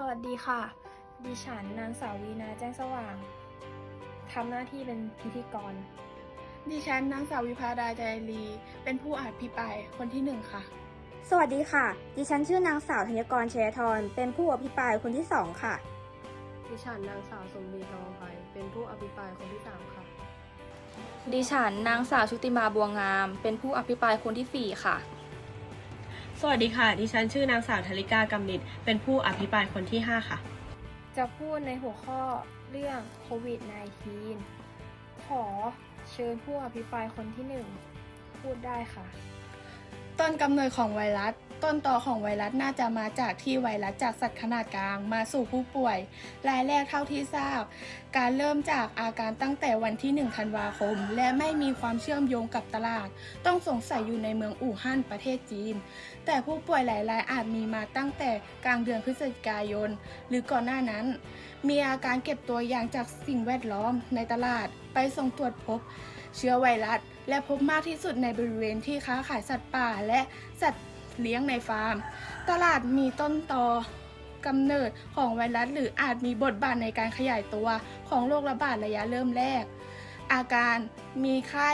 สวัสดีค่ะ ดิฉันนางสาววีนาแจ้งสว่าง ทำหน้าที่เป็นพิธีกร ดิฉันนางสาววิภาดาใจรี เป็นผู้อภิปรายคนที่หนึ่งค่ะ สวัสดีค่ะ ดิฉันชื่อนางสาวธัญกรชัยธรเป็นผู้อภิปรายคนที่สองค่ะ ดิฉันนางสาวสมบีทองไพเป็นผู้อภิปรายคนที่สามค่ะ ดิฉันนางสาวชุติมาบัวงาม เป็นผู้อภิปรายคนที่4ค่ะ สวัสดีค่ะ ดิฉันชื่อนางสาวธริกากำนิด เป็นผู้อภิปรายคนที่ 5 ค่ะ จะพูดในหัวข้อเรื่องโควิด -19 ขอเชิญผู้อภิปรายคนที่หนึ่งพูดได้ค่ะ ต้นกำเนิดของไวรัส ต้นต่อของไวรัสน่าจะมาจากที่ไวรัสจากสัตว์ขนาดกลางมาสู่ผู้ป่วย รายแรกเท่าที่ทราบ การเริ่มจากอาการตั้งแต่วันที่ 1 ธันวาคม และไม่มีความเชื่อมโยงกับตลาด ต้องสงสัยอยู่ในเมืองอู่ฮั่นประเทศจีน แต่ผู้ป่วยหลายรายอาจมีมาตั้งแต่กลางเดือนพฤศจิกายน หรือก่อนหน้านั้น มีอาการเก็บตัวอย่างจากสิ่งแวดล้อมในตลาดไปส่งตรวจพบ เชื้อไวรัส และพบมากที่สุดในบริเวณที่ค้าขายสัตว์ป่าและสัตว์เลี้ยงในฟาร์ม ตลาดมีต้นตอกำเนิดของไวรัสหรืออาจมีบทบาทในการขยายตัวของโรคระบาดระยะเริ่มแรก อาการมีไข้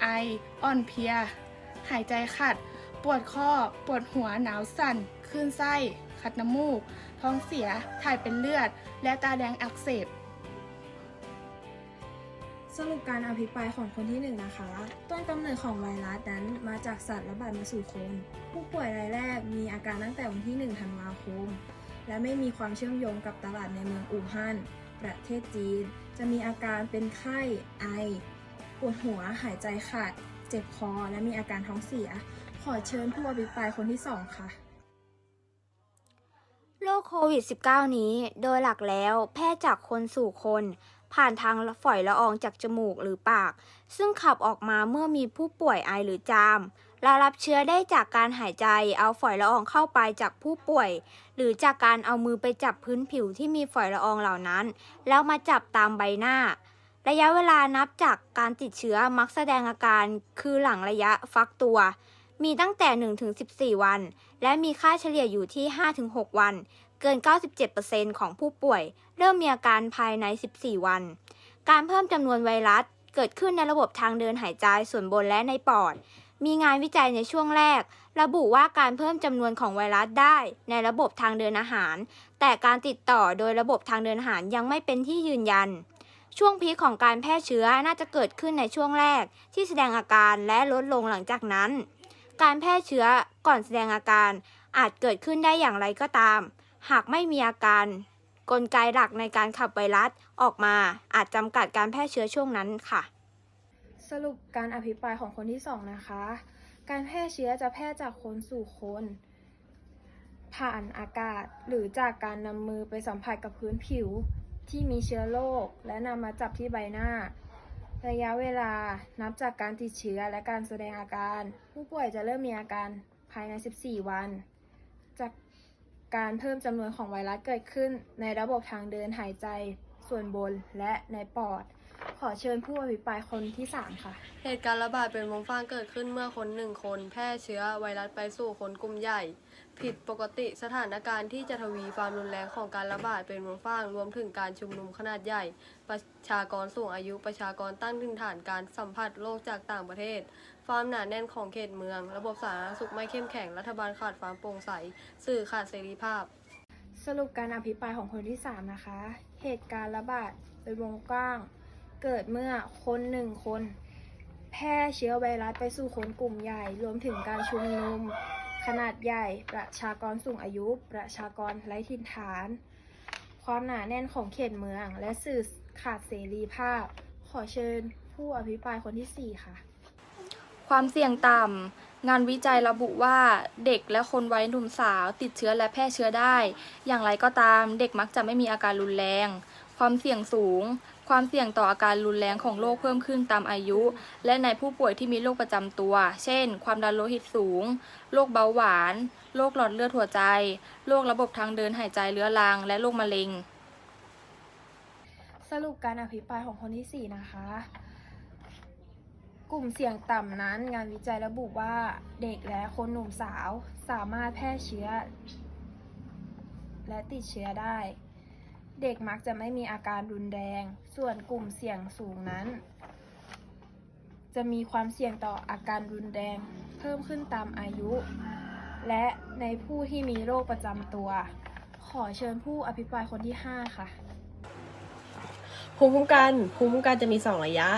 ไอ อ่อนเพลีย หายใจขัด ปวดข้อ ปวดหัว หนาวสั่น คลื่นไส้ขัดน้ำมูก ท้องเสีย ถ่ายเป็นเลือด และตาแดงอักเสบ สรุปการอภิปรายของคนที่หนึ่งนะคะ ต้นกำเนิดของไวรัสนั้นมาจากสัตว์ระบาดมาสู่คน ผู้ป่วยรายแรกมีอาการตั้งแต่วันที่ 1 ธันวาคม และไม่มีความเชื่อมโยงกับตลาดในเมืองอู่ฮั่น ประเทศจีน จะมีอาการเป็นไข้ ไอ ปวดหัว หายใจขาด เจ็บคอ และมีอาการท้องเสีย ขอเชิญผู้อภิปรายคนที่สองค่ะโรคโควิด -19 นี้โดยหลักแล้วแพร่จากคนสู่คน ผ่านทางฝอยละอองจากจมูกหรือปาก ซึ่งขับออกมาเมื่อมีผู้ป่วยไอหรือจาม และรับเชื้อได้จากการหายใจเอาฝอยละอองเข้าไปจากผู้ป่วย หรือจากการเอามือไปจับพื้นผิวที่มีฝอยละอองเหล่านั้น แล้วมาจับตามใบหน้า ระยะเวลานับจากการติดเชื้อมักแสดงอาการคือหลังระยะฟักตัว มีตั้งแต่ 1-14 วัน และมีค่าเฉลี่ยอยู่ที่ 5-6 วัน เกิน 97%ของผู้ป่วย เริ่มมีอาการภายใน 14 วัน การเพิ่มจำนวนไวรัสเกิดขึ้นในระบบทางเดินหายใจส่วนบนและในปอด มีงานวิจัยในช่วงแรก ระบุว่าการเพิ่มจำนวนของไวรัสได้ ในระบบทางเดินอาหาร แต่การติดต่อโดยระบบทางเดินอาหารยังไม่เป็นที่ยืนยัน ช่วงพีคของการแพร่เชื้อน่าจะเกิดขึ้นในช่วงแรก ที่แสดงอาการและลดลงหลังจากนั้น การแพร่เชื้อก่อนแสดงอาการ อาจเกิดขึ้นได้อย่างไรก็ตาม หากไม่มีอาการ กลไกหลักในการขับไวรัสออกมา อาจจำกัดการแพร่เชื้อช่วงนั้นค่ะ สรุปการอภิปรายของคนที่สองนะคะ การแพร่เชื้อจะแพร่จากคนสู่คน ผ่านอากาศหรือจากการนำมือไปสัมผัสกับพื้นผิวที่มีเชื้อโรคและนำมาจับที่ใบหน้า ระยะเวลานับจากการติดเชื้อและการแสดงอาการ ผู้ป่วยจะเริ่มมีอาการภายใน 14 วัน จากการเพิ่มจำนวนของไวรัสเกิดขึ้นในระบบทางเดินหายใจส่วนบนและในปอด ขอเชิญผู้อภิปรายคนที่ 3 ค่ะ เหตุการณ์ระบาดเป็นวงกว้างเกิดขึ้นเมื่อคนหนึ่งคน แพร่เชื้อไวรัสไปสู่คนกลุ่มใหญ่ ผิดปกติสถานการณ์ที่จะทวีความรุนแรงของการระบาดเป็นวงกว้างรวมถึงการชุมนุมขนาดใหญ่ ประชากรสูงอายุประชากรตั้งถิ่นฐานการสัมผัสโรคจากต่างประเทศ ความหนาแน่นของเขตเมือง ระบบสาธารณสุขไม่เข้มแข็งรัฐบาลขาดความโปร่งใส สื่อขาดเสรีภาพ สรุปการอภิปรายของคนที่ 3 นะคะ เหตุการณ์ระบาดเป็นวงกว้าง เกิดเมื่อคนหนึ่งคน แพร่เชื้อไวรัสไปสู่คนกลุ่มใหญ่ รวมถึงการชุมนุม นาดใหญ่ ประชากรสูงอายุ ประชากรไร้ถิ่นฐาน ความหนาแน่นของเขตเมือง และสื่อขาดเสรีภาพ ขอเชิญผู้อภิปรายคนที่ 4 ค่ะ ความเสี่ยงต่ำ งานวิจัยระบุว่าเด็กและคนวัยหนุ่มสาวติดเชื้อและแพร่เชื้อได้ อย่างไรก็ตามเด็กมักจะไม่มีอาการรุนแรง ความเสี่ยงสูง ความเสี่ยงต่ออาการรุนแรงของโรคเพิ่มขึ้นตามอายุ และในผู้ป่วยที่มีโรคประจำตัว เช่น ความดันโลหิตสูง โรคเบาหวาน โรคหลอดเลือดหัวใจ โรคระบบทางเดินหายใจเรื้อรัง และโรคมะเร็ง สรุปการอภิปรายของคนที่ 4 นะคะ กลุ่มเสี่ยงต่ำนั้น งานวิจัยระบุว่าเด็กและคนหนุ่มสาวสามารถแพร่เชื้อ และติดเชื้อได้ เด็กมักจะไม่มีอาการรุนแรง ส่วนกลุ่มเสี่ยงสูงนั้น จะมีความเสี่ยงต่ออาการรุนแรง เพิ่มขึ้นตามอายุ และในผู้ที่มีโรคประจำตัว ขอเชิญผู้อภิปรายคนที่ 5 ค่ะ ภูมิคุ้มกันภูมิคุ้มกันจะมี 2 ระยะ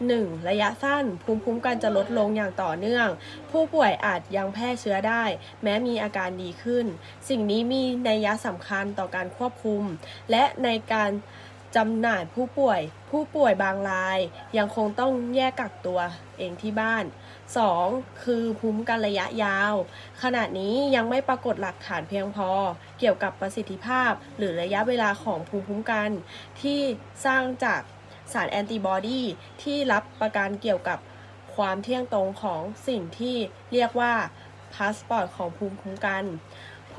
1. ระยะสั้น ภูมิคุ้มกันจะลดลงอย่างต่อเนื่อง ผู้ป่วยอาจยังแพร่เชื้อได้ แม้มีอาการดีขึ้น สิ่งนี้มีนัยยะสำคัญต่อการควบคุม และในการ จำหน่ายผู้ป่วย ผู้ป่วยบางราย ยังคงต้องแยกกักตัวเองที่บ้าน 2. คือภูมิกันระยะยาว ขณะนี้ยังไม่ปรากฏหลักฐานเพียงพอ เกี่ยวกับประสิทธิภาพ หรือระยะเวลาของภูมิคุ้มกัน ที่สร้างจากสารแอนติบอดีที่รับประกันเกี่ยวกับความเที่ยงตรงของสิ่งที่เรียกว่าพาสปอร์ตของภูมิคุ้มกัน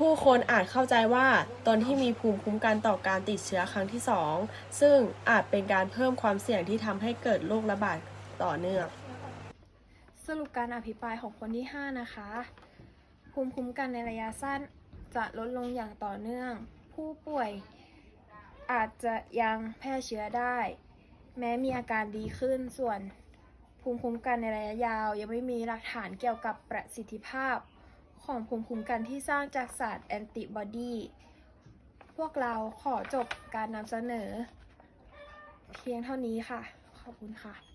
ผู้คนอาจเข้าใจว่าตนที่มีภูมิคุ้มกันต่อการติดเชื้อครั้งที่ 2 ซึ่งอาจเป็นการเพิ่มความเสี่ยงที่ทำให้เกิดโรคระบาดต่อเนื่อง สรุปการอภิปรายของคนที่ 5 นะคะ ภูมิคุ้มกันในระยะสั้นจะลดลงอย่างต่อเนื่อง ผู้ป่วยอาจจะยังแพร่เชื้อได้ แม้มีอาการดีขึ้นส่วนภูมิคุ้มกันในระยะยาว ยังไม่มีหลักฐานเกี่ยวกับประสิทธิภาพ ของภูมิคุ้มกันที่สร้างจากสารแอนติบอดีพวกเราขอจบการนำเสนอ เพียงเท่านี้ค่ะ ขอบคุณค่ะ